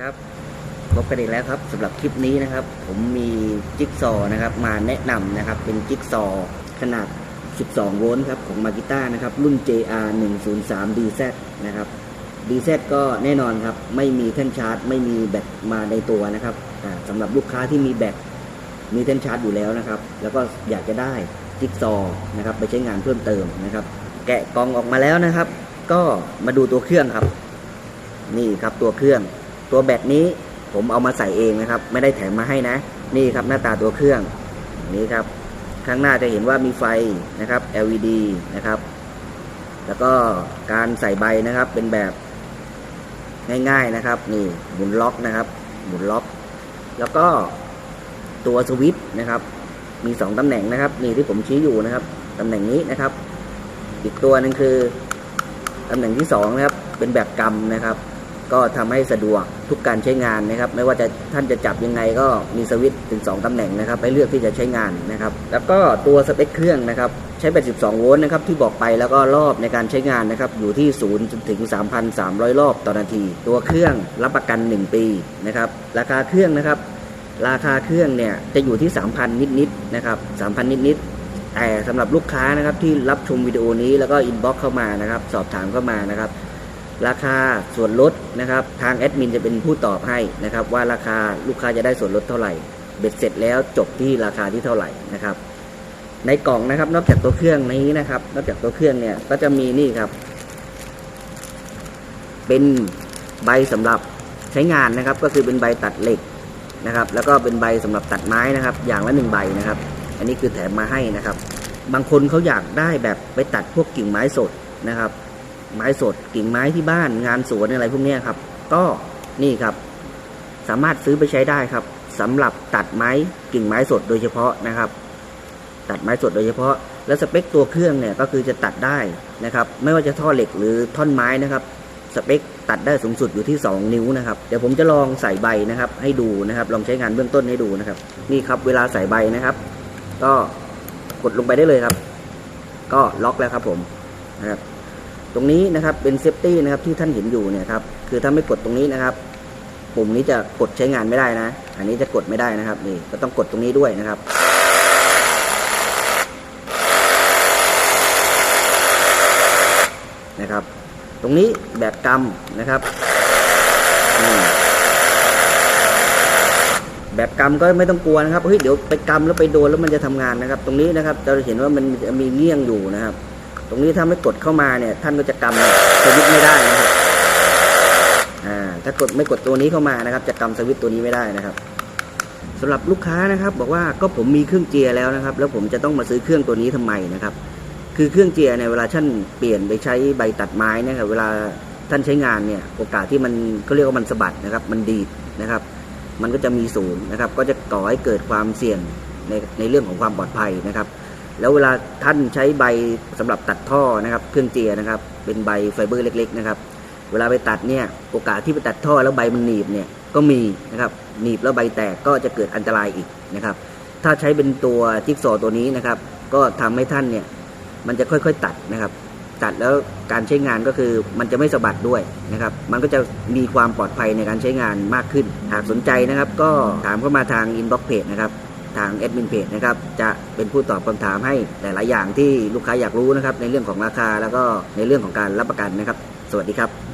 ครับพบกันอีกแล้วครับสำหรับคลิปนี้นะครับ ผมมีจิ๊กซอว์นะครับ มาแนะนำนะครับ เป็นจิ๊กซอว์ขนาด 12 โวลต์ครับของมากิต้านะครับ รุ่น JR 103 DZ นะครับ DZ ก็แน่นอนครับ ไม่มีแท่นชาร์จ ไม่มีแบตมาในตัวนะครับอ่าสำหรับลูกค้าที่มีแบตมีแท่นชาร์จอยู่แล้วนะครับ แล้วก็อยากจะได้จิ๊กซอว์นะครับ ไปใช้งานเพิ่มเติมนะครับ แกะกล่องออกมาแล้วนะครับ ก็มาดูตัวเครื่องครับ นี่ครับตัวเครื่อง ตัวแบตนี้ผมเอามาใส่เองนะครับ ไม่ได้แถมมาให้นะ นี่ครับหน้าตาตัวเครื่องนี่ครับ ข้างหน้าจะเห็นว่ามีไฟนะครับ LED นะครับ แล้วก็การใส่ใบนะครับเป็นแบบง่าย ๆนะครับ นี่หมุนล็อกนะครับหมุนล็อก แล้วก็ตัวสวิตช์นะครับ มีสองตำแหน่งนะครับ นี่ที่ผมชี้อยู่นะครับตำแหน่งนี้นะครับ อีกตัวหนึ่งคือตำแหน่งที่สองนะครับ เป็นแบบกำนะครับ ก็ทำให้สะดวกทุกการใช้งานนะครับ ไม่ว่าจะท่านจะจับยังไงก็มีสวิตช์ถึง 2ตำแหน่งนะครับให้เลือกที่จะใช้งานนะครับ แล้วก็ตัวสเปคเครื่องนะครับใช้ 82 โวลต์นะครับที่บอกไปแล้วก็รอบในการใช้งานนะครับอยู่ที่ 0 จนถึง 3,300 รอบต่อนาที ตัวเครื่องรับประกัน 1 ปีนะครับราคาเครื่องนะครับ ราคาเครื่องเนี่ยจะอยู่ที่ 3,000 นิดๆนะครับ 3,000 นิดๆแต่สำหรับลูกค้านะครับที่รับชมวิดีโอนี้แล้วก็อินบ็อกเข้ามานะครับ สอบถามเข้ามานะครับ ราคาส่วนลดนะครับ ทางแอดมินจะเป็นผู้ตอบให้นะครับ ว่าราคาลูกค้าจะได้ส่วนลดเท่าไหร่ เบ็ดเสร็จแล้วจบที่ราคาที่เท่าไหร่นะครับ ในกล่องนะครับ นอกจากตัวเครื่องนี้นะครับ นอกจากตัวเครื่องเนี่ยก็จะมีนี่ครับ เป็นใบสำหรับใช้งานนะครับ ก็คือเป็นใบตัดเหล็กนะครับ แล้วก็เป็นใบสำหรับตัดไม้นะครับ อย่างละหนึ่งใบนะครับ อันนี้คือแถมมาให้นะครับ บางคนเขาอยากได้แบบไปตัดพวกกิ่งไม้สดนะครับ ไม้สดกิ่งไม้ที่บ้านงานสวนอะไรพวกนี้ครับ ก็นี่ครับ สามารถซื้อไปใช้ได้ครับสำหรับตัดไม้กิ่งไม้สดโดยเฉพาะนะครับ ตัดไม้สดโดยเฉพาะ แล้วสเปคตัวเครื่องเนี่ยก็คือจะตัดได้นะครับ ไม่ว่าจะท่อเหล็กหรือท่อนไม้นะครับ สเปคตัดได้สูงสุดอยู่ที่ 2 นิ้วนะครับเดี๋ยวผมจะลองใส่ใบนะครับ ให้ดูนะครับ ลองใช้งานเบื้องต้นให้ดูนะครับ นี่ครับเวลาใส่ใบนะครับ ก็กดลงไปได้เลยครับ ก็ล็อกแล้วครับผมนะครับ ตรงนี้นะครับเป็นเซฟตี้นะครับที่ท่านเห็นอยู่เนี่ยครับคือถ้าไม่กดตรงนี้นะครับ ปุ่มนี้จะกดใช้งานไม่ได้นะ อันนี้จะกดไม่ได้นะครับนี่ก็ต้องกดตรงนี้ด้วยนะครับนะครับ ตรงนี้แบบกำนะครับแบบกำก็ไม่ต้องกลัวนะครับเฮ้ยเดี๋ยวไปกำแล้วไปโดนแล้วมันจะทำงานนะครับ ตรงนี้นะครับเราจะเห็นว่ามันมีเงี้ยงอยู่นะครับ ตรงนี้ถ้าไม่กดเข้ามาเนี่ย ท่านก็จะกำสวิตไม่ได้นะครับอ่าถ้ากดไม่กดตัวนี้เข้ามานะครับ จะกำสวิตตัวนี้ไม่ได้นะครับสำหรับลูกค้านะครับ บอกว่าก็ผมมีเครื่องเจียแล้วนะครับ แล้วผมจะต้องมาซื้อเครื่องตัวนี้ทำไมนะครับ คือเครื่องเจียร์เนี่ยเวลาท่านเปลี่ยนไปใช้ใบตัดไม้นี่ยครับเวลาท่านใช้งานเนี่ย โอกาสที่มันก็เรียกว่ามันสะบัดนะครับ มันดีดนะครับ มันก็จะมีศูนย์นะครับ ก็จะก่อให้เกิดความเสี่ยงในในเรื่องของความปลอดภัยนะครับ แล้วเวลาท่านใช้ใบสำหรับตัดท่อนะครับ เครื่องเจียนะครับ เป็นใบไฟเบอร์เล็ก ๆ นะครับ เวลาไปตัดเนี่ยโอกาสที่ไปตัดท่อแล้วใบมันหนีบเนี่ยก็มีนะครับหนีบแล้วใบแตกก็จะเกิดอันตรายอีกนะครับ ถ้าใช้เป็นตัวจิ๊กซอว์ตัวนี้นะครับ ก็ทำให้ท่านเนี่ยมันจะค่อยๆตัดนะครับ ตัดแล้วการใช้งานก็คือมันจะไม่สะบัดด้วยนะครับ มันก็จะมีความปลอดภัยในการใช้งานมากขึ้น หากสนใจนะครับ ก็ถามเข้ามาทางอินบ็อกเพจนะครับ ทางแอดมินเพจนะครับจะเป็นผู้ตอบคำถามให้แต่หลายอย่างที่ลูกค้าอยากรู้นะครับในเรื่องของราคาแล้วก็ในเรื่องของการรับประกันนะครับ สวัสดีครับ